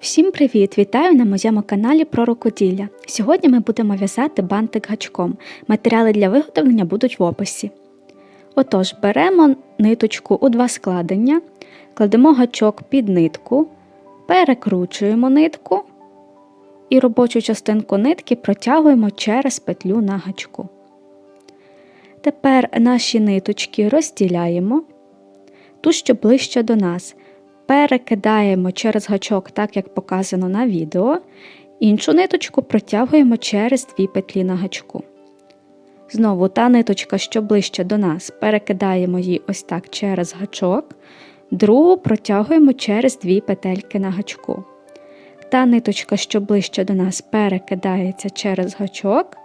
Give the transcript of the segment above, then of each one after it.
Всім привіт! Вітаю на моєму каналі про рукоділля. Сьогодні ми будемо в'язати бантик гачком. Матеріали для виготовлення будуть в описі. Отож, беремо ниточку у два складення, кладемо гачок під нитку, перекручуємо нитку і робочу частинку нитки протягуємо через петлю на гачку. Тепер наші ниточки розділяємо, ту, що ближче до нас перекидаємо через гачок, так як показано на відео, іншу ниточку протягуємо через дві петлі на гачку. Знову та ниточка, що ближче до нас, перекидаємо її ось так через гачок, другу протягуємо через дві петельки на гачку. Та ниточка, що ближче до нас, перекидається через гачок,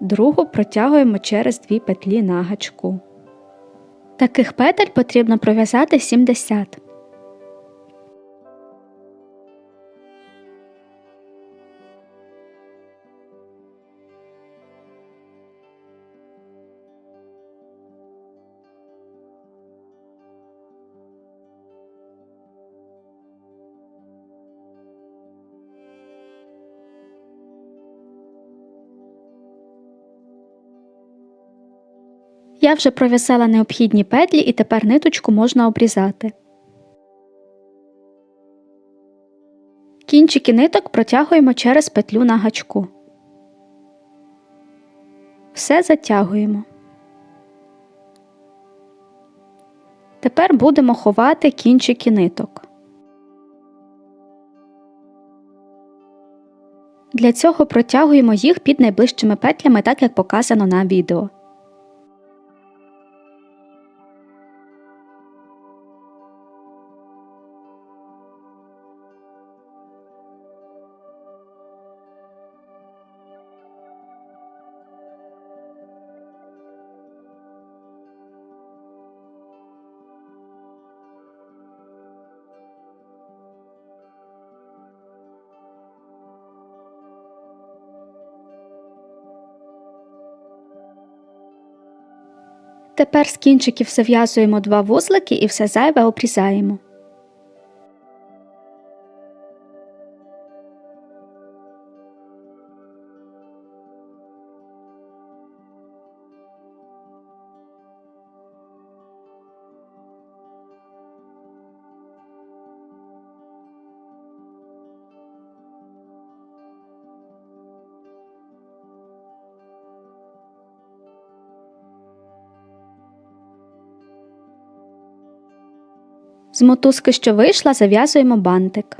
другу протягуємо через дві петлі на гачку. Таких петель потрібно пров'язати 70. Я вже пров'язала необхідні петлі і тепер ниточку можна обрізати. Кінчики ниток протягуємо через петлю на гачку. Все затягуємо. Тепер будемо ховати кінчики ниток. Для цього протягуємо їх під найближчими петлями, так як показано на відео. Тепер з кінчиків зав'язуємо два вузлики і все зайве обрізаємо. З мотузки, що вийшла, зав'язуємо бантик.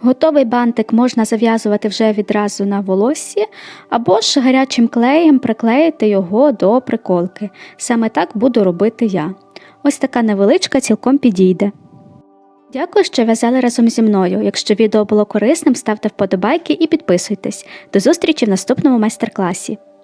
Готовий бантик можна зав'язувати вже відразу на волоссі, або ж гарячим клеєм приклеїти його до приколки. Саме так буду робити я. Ось така невеличка цілком підійде. Дякую, що в'язали разом зі мною. Якщо відео було корисним, ставте вподобайки і підписуйтесь. До зустрічі в наступному майстер-класі.